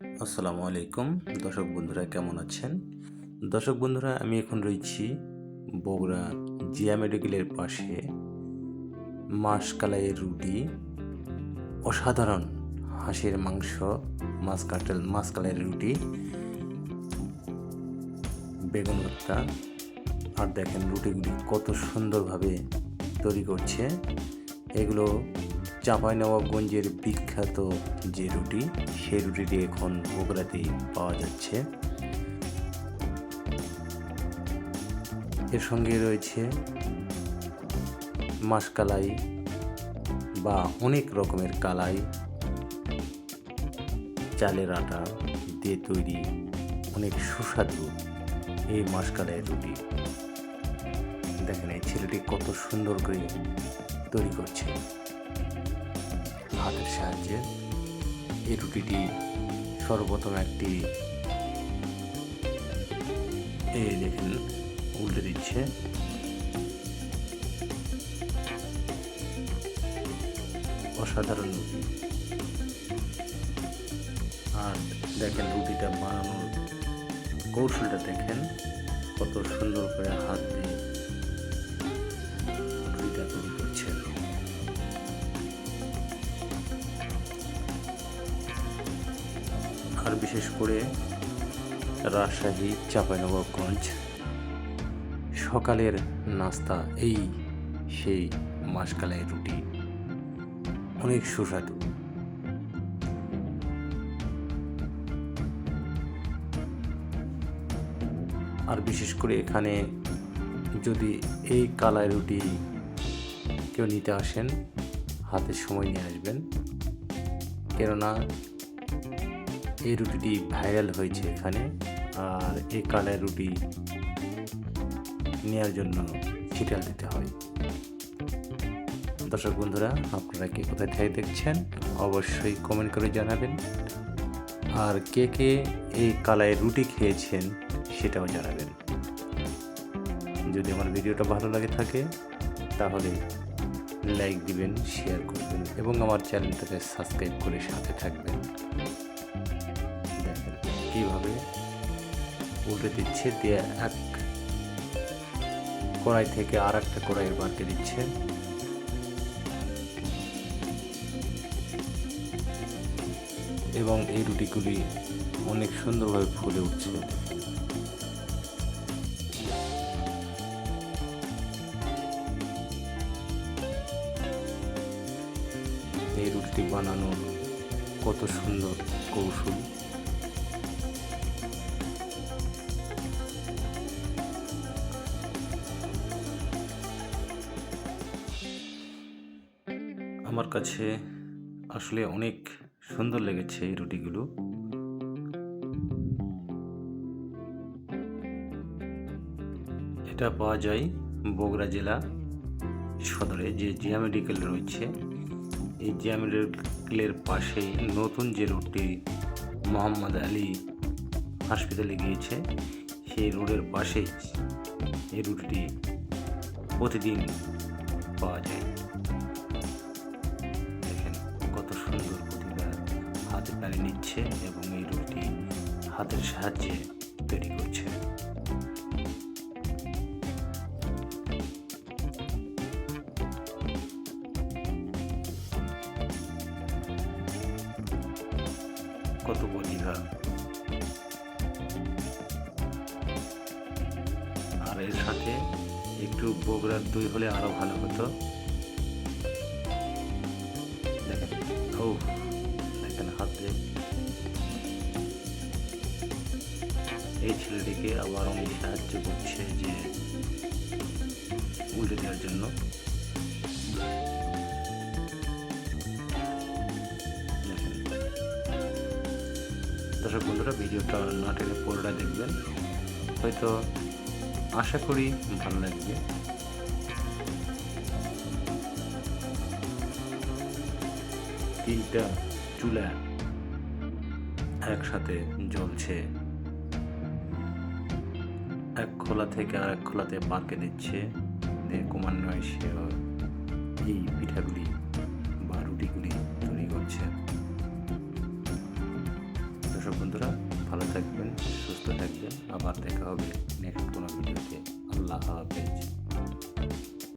আসসালামু আলাইকুম। দর্শক বন্ধুরা, কেমন আছেন? দর্শক বন্ধুরা, আমি এখন রয়েছি বগুড়া জিয়া মেডিকেলের পাশে। মাসকালাইয়ের রুটি, অসাধারণ হাঁসের মাংস, মাছ কাটাল মাসকালাইয়ের রুটি, বেগুন ভর্তা। আর দেখেন রুটিগুলি কত সুন্দরভাবে তৈরি করছে। এগুলো চাঁপাইনবাবগঞ্জের বিখ্যাত যে রুটি সেই রুটিটি এখন বগুড়াতেই পাওয়া যাচ্ছে। এর সঙ্গে রয়েছে মাসকালাই বা অনেক রকমের কালাই, চালের আটা দিয়ে তৈরি অনেক সুস্বাদু এই মাসকালাইয়ের রুটি। দেখেন এই ছেলেটি কত সুন্দর করে তৈরি করছে। হাতের সাহায্যে এই রুটিটি সর্বপ্রথম একটি এই দেখেন উল্টে দিচ্ছে। অসাধারণ। আর দেখেন রুটিটা বানানোর কৌশলটা দেখেন, কত সুন্দর করে হাত দিয়ে আর বিশেষ করে রাজশাহী, চাঁপাইনবাবগঞ্জ। সকালের নাস্তা, এই সেই মাসকালাই রুটি। অনেক সুস্বাদু। আর বিশেষ করে এখানে যদি এই কালাই রুটি কেউ নিতে আসেন, হাতে সময় নিয়ে আসবেন। কেননা এই রুটিটি ভাইরাল হয়েছে এখানে, আর এই কালাই রুটি নেওয়ার জন্য ছিটাল দিতে হয়। দর্শক বন্ধুরা, আপনারা কে কোথায় থেকে দেখছেন, অবশ্যই কমেন্ট করে জানাবেন। আর কে কে এই কালাই রুটি খেয়েছেন, সেটাও জানাবেন। যদি আমার ভিডিওটা ভালো লাগে থাকে, তাহলে লাইক দিবেন শেয়ার করবেন, এবং আমার চ্যানেলটাকে সাবস্ক্রাইব করে সাথে থাকবেন। উল্টে দিচ্ছে দিয়ে এক কড়াই থেকে আর একটা কড়াইয়ের বাড়তে দিচ্ছে। এবং এই রুটিগুলি অনেক সুন্দরভাবে ফুলে উঠছে। এই রুটিটি বানানোর কত সুন্দর কৌশল। আমার কাছে আসলে অনেক সুন্দর লেগেছে এই রুটিগুলো। এটা পাওয়া যায় বগুড়া জেলা সদরে, যে জিয়া মেডিকেল রয়েছে। এই জিয়া মেডিকেলের পাশেই নতুন যে রোডটি মোহাম্মদ আলী হাসপাতালে গিয়েছে, সেই রোডের পাশেই এই রুটিটি প্রতিদিন পাওয়া যায়। হাতে পানি নিচ্ছে এবং এই রুটি হাতের সাহায্যে তৈরি করছে। কত প্রতিভা আর এর সাথে একটু বগুড়ার দই হলে আরও ভালো হতো। হাতে এই ছেলেটিকে আবার অনেক সাহায্য করছে যে উল্টে দেওয়ার জন্য। দর্শক বন্ধুরা, ভিডিওটা না টেনে পুরোটা দেখবেন। হয়তো আশা করি ভালো লাগবে। তিনটা চুলা একসাথে জ্বলছে। এক খোলা থেকে আর এক খোলাতে পার্কে দিচ্ছে। ক্রমান্বয়ে সে এই পিঠাগুলি বা রুটিগুলি তৈরি করছে। দর্শক বন্ধুরা, ভালো থাকবেন, সুস্থ থাকবেন। আবার দেখা হবে নেক্সট কোনো ভিডিওতে। আল্লাহ হাফেজ।